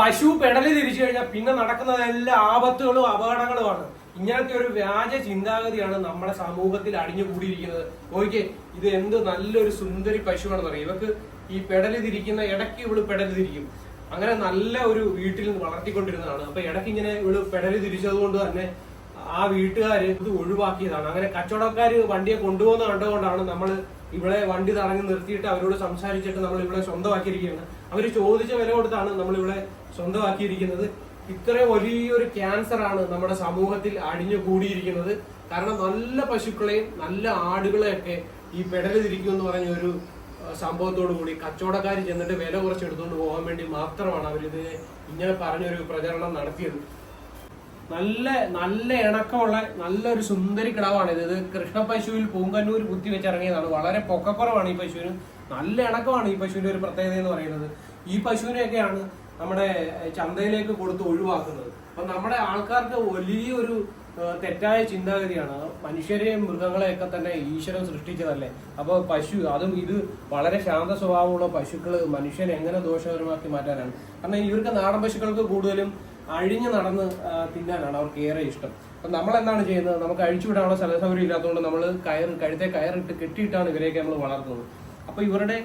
പശു പെടലി തിരിച്ചു കഴിഞ്ഞാൽ പിന്നെ നടക്കുന്നതെല്ലാം ആപത്തുകളും അപകടങ്ങളുമാണ്. ഇങ്ങനത്തെ ഒരു വ്യാജ ചിന്താഗതിയാണ് നമ്മുടെ സമൂഹത്തിൽ അടിഞ്ഞുകൂടിയിരിക്കുന്നത്. നോക്കിയേ ഇത് എന്ത് നല്ലൊരു സുന്ദരി പശുവാണെന്ന് പറയും ഇവക്ക് ഈ പെടലി തിരിക്കുന്ന ഇടയ്ക്ക് ഇവൾ പെടലി തിരിക്കും. അങ്ങനെ നല്ല ഒരു വീട്ടിൽ വളർത്തിക്കൊണ്ടിരുന്നതാണ്. അപ്പൊ ഇടയ്ക്ക് ഇങ്ങനെ ഇവൾ പെടലി തിരിച്ചത് കൊണ്ട് തന്നെ ആ വീട്ടുകാർ ഇത് ഒഴിവാക്കിയതാണ്. അങ്ങനെ കച്ചവടക്കാർ വണ്ടിയെ കൊണ്ടുപോകുന്ന കണ്ടുകൊണ്ടാണ് നമ്മൾ ഇവിടെ വണ്ടി തടഞ്ഞു നിർത്തിയിട്ട് അവരോട് സംസാരിച്ചിട്ട് നമ്മൾ ഇവിടെ സ്വന്തമാക്കിയിരിക്കുകയാണ്. അവർ ചോദിച്ച വില കൊടുത്താണ് നമ്മൾ ഇവിടെ സ്വന്തമാക്കിയിരിക്കുന്നത്. ഇത്രയും വലിയൊരു ക്യാൻസർ ആണ് നമ്മുടെ സമൂഹത്തിൽ അടിഞ്ഞു കൂടിയിരിക്കുന്നത്. കാരണം നല്ല പശുക്കളെയും നല്ല ആടുകളെയൊക്കെ ഈ പെടൽ തിരിക്കും എന്ന് പറഞ്ഞ ഒരു സംഭവത്തോടു കൂടി കച്ചവടക്കാർ ചെന്നിട്ട് വില കുറച്ച് എടുത്തുകൊണ്ട് പോകാൻ വേണ്ടി മാത്രമാണ് അവരിത് ഇങ്ങനെ പറഞ്ഞൊരു പ്രചരണം നടത്തിയത്. നല്ല നല്ല ഇണക്കമുള്ള നല്ലൊരു സുന്ദരി കിടാവാണ് ഇത്. ഇത് കൃഷ്ണ പശുവിൽ പൂങ്കന്നൂർ കുത്തി വെച്ചിറങ്ങിയതാണ്. വളരെ പൊക്കക്കുറവാണ് ഈ പശുവിന്. നല്ല ഇണക്കമാണ് ഈ പശുവിന്റെ ഒരു പ്രത്യേകത എന്ന് പറയുന്നത്. ഈ പശുവിനെയൊക്കെയാണ് നമ്മുടെ ചന്തയിലേക്ക് കൊടുത്ത് ഒഴിവാക്കുന്നത്. അപ്പൊ നമ്മുടെ ആൾക്കാർക്ക് വലിയൊരു തെറ്റായ ചിന്താഗതിയാണ്. മനുഷ്യരെയും മൃഗങ്ങളെയൊക്കെ തന്നെ ഈശ്വരൻ സൃഷ്ടിച്ചതല്ലേ? അപ്പോൾ പശു അതും ഇത് വളരെ ശാന്ത സ്വഭാവമുള്ള പശുക്കൾ മനുഷ്യനെ എങ്ങനെ ദോഷകരമാക്കി മാറ്റാനാണ്? കാരണം ഇവർക്ക് നാടൻ പശുക്കൾക്ക് കൂടുതലും അഴിഞ്ഞു നടന്ന് തിന്നാനാണ് അവർക്ക് ഏറെ ഇഷ്ടം. അപ്പൊ നമ്മൾ എന്താണ് ചെയ്യുന്നത്? നമുക്ക് അഴിച്ചു വിടാനുള്ള സ്ഥല സൗകര്യം ഇല്ലാത്തതുകൊണ്ട് നമ്മൾ കയർ കഴുത്തെ കയറിട്ട് കെട്ടിയിട്ടാണ് ഇവരെയൊക്കെ നമ്മൾ വളർത്തുന്നത്. അപ്പൊ ഇവരുടെ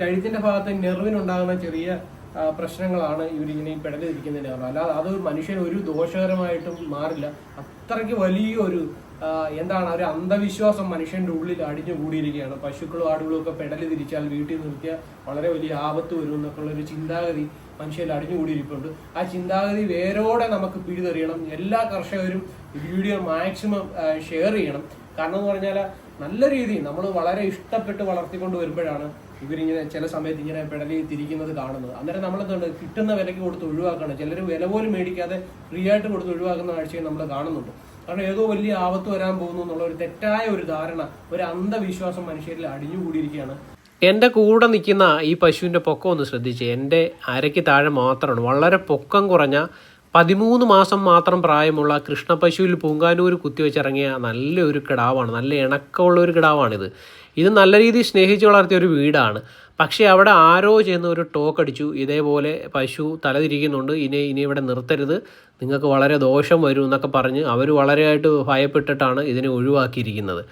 കഴുത്തിന്റെ ഭാഗത്ത് നെറിവിനുണ്ടാകുന്ന ചെറിയ പ്രശ്നങ്ങളാണ് ഇവരിങ്ങനെ ഈ പെടലിരിക്കുന്നതിന് കാരണം. അല്ലാതെ അത് മനുഷ്യൻ ഒരു ദോഷകരമായിട്ടും മാറില്ല. അത്രയ്ക്ക് വലിയൊരു എന്താണ് ഒരു അന്ധവിശ്വാസം മനുഷ്യന്റെ ഉള്ളിൽ അടിഞ്ഞു കൂടിയിരിക്കുകയാണ്. പശുക്കളും ആടുകളും ഒക്കെ പെടൽ തിരിച്ചാൽ വീട്ടിൽ നിർത്തിയാൽ വളരെ വലിയ ആപത്ത് വരും എന്നൊക്കെയുള്ള ഒരു ചിന്താഗതി മനുഷ്യരിൽ അടിഞ്ഞുകൂടിയിരിപ്പുണ്ട്. ആ ചിന്താഗതി വേരോടെ നമുക്ക് പിഴുതെറിയണം. എല്ലാ കർഷകരും വീഡിയോ മാക്സിമം ഷെയർ ചെയ്യണം. കാരണം എന്ന് പറഞ്ഞാൽ നല്ല രീതിയിൽ നമ്മൾ വളരെ ഇഷ്ടപ്പെട്ട് വളർത്തിക്കൊണ്ട് വരുമ്പോഴാണ് ഇവരിങ്ങനെ ചില സമയത്ത് ഇങ്ങനെ പെടലി തിരിക്കുന്നത് കാണുന്നത്. അന്നേരം നമ്മൾ എന്തുണ്ട്? കിട്ടുന്ന വിലയ്ക്ക് കൊടുത്ത് ഒഴിവാക്കണം ചിലർ വില പോലും മേടിക്കാതെ ഫ്രീ ആയിട്ട് കൊടുത്ത് ഒഴിവാക്കുന്ന കാഴ്ചയും നമ്മൾ കാണുന്നുണ്ട്. കാരണം ഏതോ വലിയ ആപത്ത് വരാൻ പോകുന്നു എന്നുള്ള ഒരു തെറ്റായ ഒരു ധാരണ ഒരു അന്ധവിശ്വാസം മനുഷ്യരിൽ അടിഞ്ഞുകൂടിയിരിക്കുകയാണ്. എന്റെ കൂടെ നിൽക്കുന്ന ഈ പശുവിന്റെ പൊക്കം ഒന്ന് ശ്രദ്ധിച്ച്. എന്റെ അരയ്ക്ക് താഴെ മാത്രമാണ്. വളരെ പൊക്കം കുറഞ്ഞ പതിമൂന്ന് മാസം മാത്രം പ്രായമുള്ള കൃഷ്ണ പശുവിൽ പൂങ്കാനൂർ കുത്തിവെച്ചിറങ്ങിയ നല്ലൊരു കിടാവാണ്. നല്ല ഇണക്കമുള്ള ഒരു കിടാവാണിത്. ഇത് നല്ല രീതിയിൽ സ്നേഹിച്ച് വളർത്തിയ ഒരു വീടാണ്. പക്ഷേ അവിടെ ആരോ ചെയ്യുന്ന ഒരു ടോക്ക് അടിച്ചു. ഇതേപോലെ പശു തലതിരിക്കുന്നുണ്ട്. ഇനി ഇനി ഇവിടെ നിർത്തരുത്. നിങ്ങൾക്ക് വളരെ ദോഷം വരും എന്നൊക്കെ പറഞ്ഞ് അവർ വളരെയായിട്ട് ഭയപ്പെട്ടിട്ടാണ് ഇതിനെ ഒഴിവാക്കിയിരിക്കുന്നത്.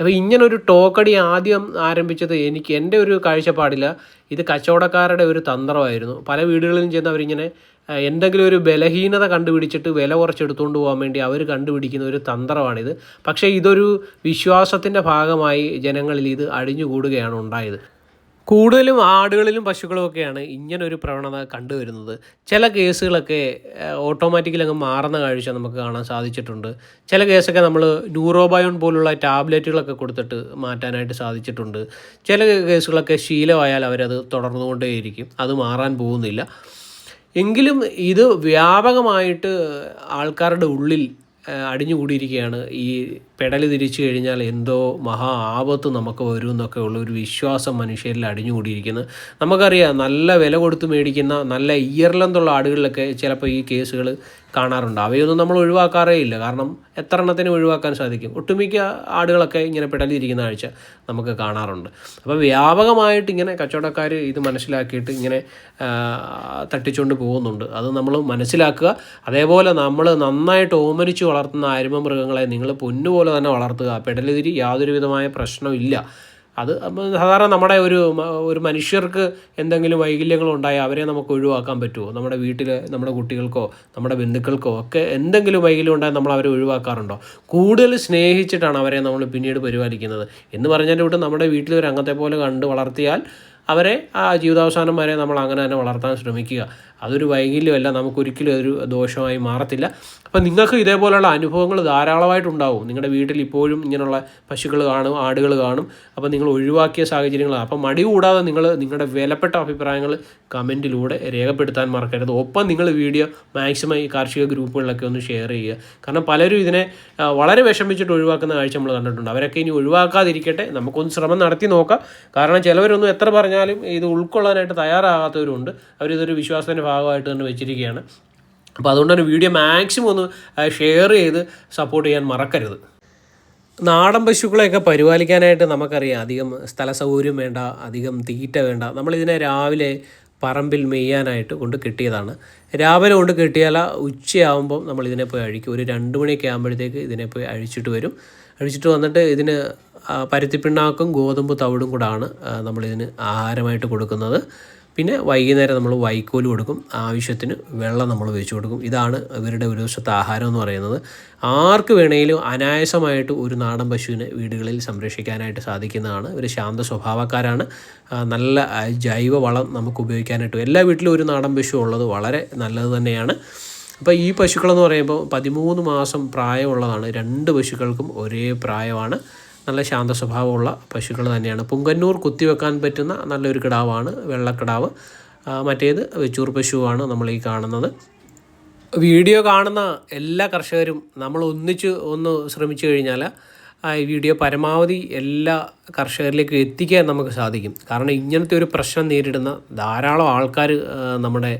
അപ്പോൾ ഒരു ടോക്കടി ആദ്യം ആരംഭിച്ചത് എനിക്ക് എന്റെ ഒരു കാഴ്ചപ്പാടില്ല ഇത് കച്ചവടക്കാരുടെ ഒരു തന്ത്രമായിരുന്നു. പല വീടുകളിലും ചെന്ന് അവരിങ്ങനെ എന്തെങ്കിലും ഒരു ബലഹീനത കണ്ടുപിടിച്ചിട്ട് വില കുറച്ചെടുത്തുകൊണ്ട് പോകാൻ വേണ്ടി അവർ കണ്ടുപിടിക്കുന്ന ഒരു തന്ത്രമാണിത്. പക്ഷേ ഇതൊരു വിശ്വാസത്തിന്റെ ഭാഗമായി ജനങ്ങളിൽ ഇത് അഴിഞ്ഞുകൂടുകയാണ് ഉണ്ടായത്. കൂടുതലും ആടുകളിലും പശുക്കളും ഒക്കെയാണ് ഇങ്ങനൊരു പ്രവണത കണ്ടുവരുന്നത്. ചില കേസുകളൊക്കെ ഓട്ടോമാറ്റിക്കലി അങ്ങ് മാറുന്ന കാഴ്ച നമുക്ക് കാണാൻ സാധിച്ചിട്ടുണ്ട്. ചില കേസൊക്കെ നമ്മൾ ന്യൂറോബയോൺ പോലുള്ള ടാബ്ലറ്റുകളൊക്കെ കൊടുത്തിട്ട് മാറ്റാനായിട്ട് സാധിച്ചിട്ടുണ്ട്. ചില കേസുകളൊക്കെ ശീലമായാൽ അവരത് തുടർന്നുകൊണ്ടേയിരിക്കും. അത് മാറാൻ പോകുന്നില്ല. എങ്കിലും ഇത് വ്യാപകമായിട്ട് ആൾക്കാരുടെ ഉള്ളിൽ അടിഞ്ഞുകൂടിയിരിക്കുകയാണ് ഈ പെടൽ തിരിച്ചു കഴിഞ്ഞാൽ എന്തോ മഹാ ആപത്ത് നമുക്ക് വരും എന്നൊക്കെ ഉള്ള ഒരു വിശ്വാസം മനുഷ്യരിൽ അടിഞ്ഞുകൂടിയിരിക്കുന്നത് നമുക്കറിയാം നല്ല വില കൊടുത്ത് മേടിക്കുന്ന നല്ല ഇയർലെന്തുള്ള ആടുകളിലൊക്കെ ചിലപ്പോൾ ഈ കേസുകൾ കാണാറുണ്ട്. അവയൊന്നും നമ്മൾ ഒഴിവാക്കാറേ ഇല്ല. കാരണം എത്ര എണ്ണത്തിന് ഒഴിവാക്കാൻ സാധിക്കും. ഒട്ടുമിക്ക ആടുകളൊക്കെ ഇങ്ങനെ പെടലിരിക്കുന്ന ആഴ്ച നമുക്ക് കാണാറുണ്ട്. അപ്പോൾ വ്യാപകമായിട്ട് ഇങ്ങനെ കച്ചവടക്കാർ ഇത് മനസ്സിലാക്കിയിട്ട് ഇങ്ങനെ തട്ടിച്ചുകൊണ്ട് പോകുന്നുണ്ട്. അത് നമ്മൾ മനസ്സിലാക്കുക. അതേപോലെ നമ്മൾ നന്നായിട്ട് ഓമനിച്ച് വളർത്തുന്ന അരുമ മൃഗങ്ങളെ നിങ്ങൾ പൊന്നുപോലെ തന്നെ വളർത്തുക. പെടലുതിരി യാതൊരു വിധമായ പ്രശ്നമില്ല അത് സാധാരണ നമ്മുടെ ഒരു ഒരു മനുഷ്യർക്ക് എന്തെങ്കിലും വൈകല്യങ്ങൾ ഉണ്ടായാൽ അവരെ നമുക്ക് ഒഴിവാക്കാൻ പറ്റുമോ നമ്മുടെ വീട്ടിൽ നമ്മുടെ കുട്ടികൾക്കോ നമ്മുടെ ബന്ധുക്കൾക്കോ ഒക്കെ എന്തെങ്കിലും വൈകല്യം ഉണ്ടായാൽ നമ്മൾ അവരെ ഒഴിവാക്കാറുണ്ടോ? കൂടുതൽ സ്നേഹിച്ചിട്ടാണ് അവരെ നമ്മൾ പിന്നീട് പരിപാലിക്കുന്നത്. എന്ന് പറഞ്ഞാൽ വിട്ട് നമ്മുടെ വീട്ടിൽ ഒരു അംഗത്തെ പോലെ കണ്ട് വളർത്തിയാൽ അവരെ ആ ജീവിതാവസാനം വരെ നമ്മൾ അങ്ങനെ തന്നെ വളർത്താൻ ശ്രമിക്കുക. അതൊരു വൈകല്യമല്ല നമുക്കൊരിക്കലും ഒരു ദോഷമായി മാറത്തില്ല. അപ്പം നിങ്ങൾക്ക് ഇതേപോലെയുള്ള അനുഭവങ്ങൾ ധാരാളമായിട്ടുണ്ടാവും. നിങ്ങളുടെ വീട്ടിൽ ഇപ്പോഴും ഇങ്ങനെയുള്ള പശുക്കൾ കാണും ആടുകൾ കാണും. അപ്പോൾ നിങ്ങൾ ഒഴിവാക്കിയ സാഹചര്യങ്ങളാണ്. അപ്പം മടി കൂടാതെ നിങ്ങൾ നിങ്ങളുടെ വിലപ്പെട്ട അഭിപ്രായങ്ങൾ കമന്റിലൂടെ രേഖപ്പെടുത്താൻ മറക്കരുത്. ഒപ്പം നിങ്ങൾ വീഡിയോ മാക്സിമം ഈ കാർഷിക ഗ്രൂപ്പുകളിലൊക്കെ ഒന്ന് ഷെയർ ചെയ്യുക. കാരണം പലരും ഇതിനെ വളരെ വിഷമിച്ചിട്ട് ഒഴിവാക്കുന്ന കാഴ്ച നമ്മൾ കണ്ടിട്ടുണ്ട്. അവരൊക്കെ ഇനി ഒഴിവാക്കാതിരിക്കട്ടെ. നമുക്കൊന്ന് ശ്രമം നടത്തി നോക്കാം. കാരണം ചിലവരൊന്നും എത്ര പറഞ്ഞാലും ഇത് ഉൾക്കൊള്ളാനായിട്ട് തയ്യാറാകാത്തവരുണ്ട്. അവരിതൊരു വിശ്വാസത്തിന്റെ ഭാഗമായിട്ട് തന്നെ വെച്ചിരിക്കുകയാണ്. അപ്പോൾ അതുകൊണ്ട് തന്നെ വീഡിയോ മാക്സിമം ഒന്ന് ഷെയർ ചെയ്ത് സപ്പോർട്ട് ചെയ്യാൻ മറക്കരുത്. നാടൻ പശുക്കളെയൊക്കെ പരിപാലിക്കാനായിട്ട് നമുക്കറിയാം അധികം സ്ഥല സൗകര്യം വേണ്ട അധികം തീറ്റ വേണ്ട. നമ്മളിതിനെ രാവിലെ പറമ്പിൽ മെയ്യാനായിട്ട് കൊണ്ട് കെട്ടിയതാണ്. രാവിലെ കൊണ്ട് കെട്ടിയാൽ ഉച്ചയാകുമ്പോൾ നമ്മൾ ഇതിനെ പോയി അഴിക്കും. ഒരു രണ്ട് മണിയൊക്കെ ആകുമ്പോഴത്തേക്ക് ഇതിനെ പോയി അഴിച്ചിട്ട് വരും. അഴിച്ചിട്ട് വന്നിട്ട് ഇതിന് പരുത്തിപ്പിണ്ണാക്കും ഗോതമ്പ് തവിടും കൂടാണ് നമ്മളിതിന് ആഹാരമായിട്ട് കൊടുക്കുന്നത്. പിന്നെ വൈകുന്നേരം നമ്മൾ വൈക്കോൽ കൊടുക്കും ആവശ്യത്തിന് വെള്ളം നമ്മൾ വെച്ച് കൊടുക്കും. ഇതാണ് ഇവരുടെ ഒരു ദിവസത്തെ ആഹാരം എന്ന് പറയുന്നത്. ആർക്ക് വേണമെങ്കിലും അനായാസമായിട്ട് ഒരു നാടൻ പശുവിനെ വീടുകളിൽ സംരക്ഷിക്കാനായിട്ട് സാധിക്കുന്നതാണ്. ഇവർ ശാന്ത സ്വഭാവക്കാരാണ്. നല്ല ജൈവ വളം നമുക്ക് ഉപയോഗിക്കാനായിട്ട് എല്ലാ വീട്ടിലും ഒരു നാടൻ പശു ഉള്ളത് വളരെ നല്ലത് തന്നെയാണ്. അപ്പോൾ ഈ പശുക്കളെന്ന് പറയുമ്പോൾ പതിമൂന്ന് മാസം പ്രായമുള്ളതാണ്. രണ്ട് പശുക്കൾക്കും ഒരേ പ്രായമാണ്. നല്ല ശാന്ത സ്വഭാവമുള്ള പശുക്കൾ തന്നെയാണ്. പുങ്കന്നൂർ കുത്തിവെക്കാൻ പറ്റുന്ന നല്ലൊരു കിടാവാണ് വെള്ളക്കിടാവ്. മറ്റേത് വെച്ചൂർ പശുവാണ് നമ്മൾ ഈ കാണുന്നത്. വീഡിയോ കാണുന്ന എല്ലാ കർഷകരും നമ്മൾ ഒന്നിച്ച് ഒന്ന് ശ്രമിച്ചു കഴിഞ്ഞാൽ ഈ വീഡിയോ പരമാവധി എല്ലാ കർഷകരിലേക്കും എത്തിക്കാൻ നമുക്ക് സാധിക്കും. കാരണം ഇങ്ങനത്തെ ഒരു പ്രശ്നം നേരിടുന്ന ധാരാളം ആൾക്കാർ നമ്മുടെ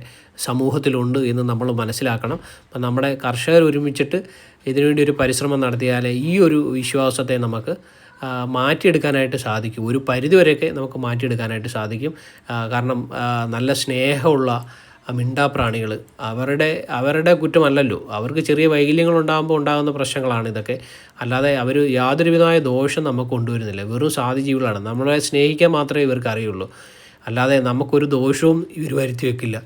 സമൂഹത്തിലുണ്ട് എന്ന് നമ്മൾ മനസ്സിലാക്കണം. അപ്പം നമ്മുടെ കർഷകർ ഒരുമിച്ചിട്ട് ഇതിനുവേണ്ടി ഒരു പരിശ്രമം നടത്തിയാൽ ഈ ഒരു വിശ്വാസത്തെ നമുക്ക് മാറ്റിയെടുക്കാനായിട്ട് സാധിക്കും. ഒരു പരിധിവരെയൊക്കെ നമുക്ക് മാറ്റിയെടുക്കാനായിട്ട് സാധിക്കും. കാരണം നല്ല സ്നേഹമുള്ള മിണ്ടാ മിണ്ടാപ്രാണികൾ അവരുടെ അവരുടെ കുറ്റമല്ലല്ലോ. അവർക്ക് ചെറിയ വൈകല്യങ്ങൾ ഉണ്ടാകുമ്പോൾ ഉണ്ടാകുന്ന പ്രശ്നങ്ങളാണ് ഇതൊക്കെ. അല്ലാതെ അവർ യാതൊരുവിധമായ ദോഷം നമുക്ക് കൊണ്ടുവരുന്നില്ല. വെറും സാധുജീവികളാണ് നമ്മളെ സ്നേഹിക്കാൻ മാത്രമേ ഇവർക്ക് അറിയുള്ളൂ അല്ലാതെ നമുക്കൊരു ദോഷവും ഇവർ വരുത്തി വെക്കില്ല.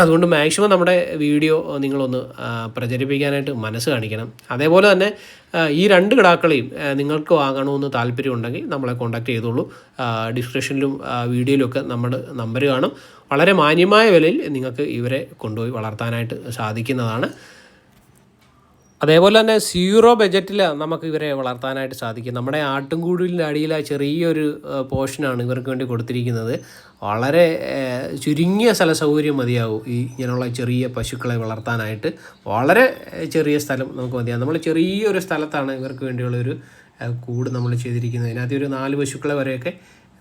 അതുകൊണ്ട് മാക്സിമം നമ്മുടെ വീഡിയോ നിങ്ങളൊന്ന് പ്രചരിപ്പിക്കാനായിട്ട് മനസ്സ് കാണിക്കണം. അതേപോലെ തന്നെ ഈ രണ്ട് കിടാക്കളെയും നിങ്ങൾക്ക് വാങ്ങണമെന്ന് താല്പര്യമുണ്ടെങ്കിൽ നമ്മളെ കോൺടാക്ട് ചെയ്തോളൂ. ഡിസ്ക്രിപ്ഷനിലും വീഡിയോയിലൊക്കെ നമ്മുടെ നമ്പർ കാണും. വളരെ മാന്യമായ വിലയിൽ നിങ്ങൾക്ക് ഇവരെ കൊണ്ടുപോയി വളർത്താനായിട്ട് സാധിക്കുന്നതാണ്. അതേപോലെ തന്നെ സീറോ ബജറ്റിൽ നമുക്ക് ഇവരെ വളർത്താനായിട്ട് സാധിക്കും. നമ്മുടെ ആട്ടുംകൂടിലിന്റെ അടിയിൽ ആ ചെറിയൊരു പോർഷനാണ് ഇവർക്ക് വേണ്ടി കൊടുത്തിരിക്കുന്നത്. വളരെ ചുരുങ്ങിയ സ്ഥല സൗകര്യം മതിയാവും ഈ ഇങ്ങനെയുള്ള ചെറിയ പശുക്കളെ വളർത്താനായിട്ട്. വളരെ ചെറിയ സ്ഥലം നമുക്ക് മതിയാവും. നമ്മൾ ചെറിയൊരു സ്ഥലത്താണ് ഇവർക്ക് വേണ്ടിയുള്ളൊരു കൂട് നമ്മൾ ചെയ്തിരിക്കുന്നത്. അതിനകത്ത് ഒരു നാല് പശുക്കളെ വരെയൊക്കെ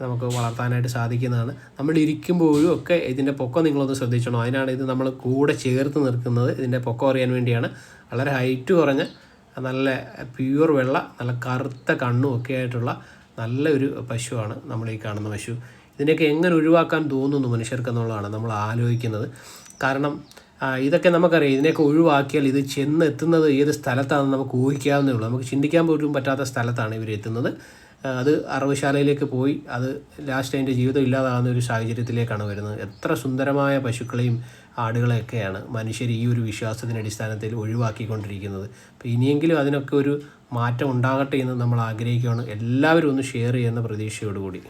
നമുക്ക് വളർത്താനായിട്ട് സാധിക്കുന്നതാണ്. നമ്മൾ ഇരിക്കുമ്പോഴും ഒക്കെ ഇതിന്റെ പൊക്കം നിങ്ങളൊന്ന് ശ്രദ്ധിച്ചണം. അതിനാണ് ഇത് നമ്മൾ കൂടെ ചേർത്ത് നിൽക്കുന്നത്. ഇതിന്റെ പൊക്കം അറിയാൻ വേണ്ടിയാണ്. വളരെ ഹൈറ്റ് കുറഞ്ഞ നല്ല പ്യൂർ വെള്ള നല്ല കറുത്ത കണ്ണും ഒക്കെ ആയിട്ടുള്ള നല്ലൊരു പശുവാണ് നമ്മൾ ഈ കാണുന്ന പശു. ഇതിനെയൊക്കെ എങ്ങനെ ഒഴിവാക്കാൻ തോന്നുന്നു മനുഷ്യർക്ക് എന്നുള്ളതാണ് നമ്മൾ ആലോചിക്കുന്നത്. കാരണം ഇതൊക്കെ നമുക്കറിയാം. ഇതിനെയൊക്കെ ഒഴിവാക്കിയാൽ ഇത് ചെന്ന് എത്തുന്നത് ഏത് സ്ഥലത്താണെന്ന് നമുക്ക് ഊഹിക്കാവുന്നേ ഉള്ളൂ. നമുക്ക് ചിന്തിക്കാൻ പോലും പറ്റാത്ത സ്ഥലത്താണ് ഇവർ എത്തുന്നത്. അത് അറവുശാലയിലേക്ക് പോയി അത് ലാസ്റ്റ് അതിന്റെ ജീവിതം ഇല്ലാതാകുന്ന ഒരു സാഹചര്യത്തിലേക്കാണ് വരുന്നത്. എത്ര സുന്ദരമായ പശുക്കളെയും ആടുകളെയൊക്കെയാണ് മനുഷ്യർ ഈ ഒരു വിശ്വാസത്തിന്റെ അടിസ്ഥാനത്തിൽ ഒഴിവാക്കിക്കൊണ്ടിരിക്കുന്നത്. അപ്പോൾ ഇനിയെങ്കിലും അതിനൊക്കെ ഒരു മാറ്റം ഉണ്ടാകട്ടെ എന്ന് നമ്മൾ ആഗ്രഹിക്കുകയാണ്. എല്ലാവരും ഒന്ന് ഷെയർ ചെയ്യുന്ന പ്രതീക്ഷയോടുകൂടി.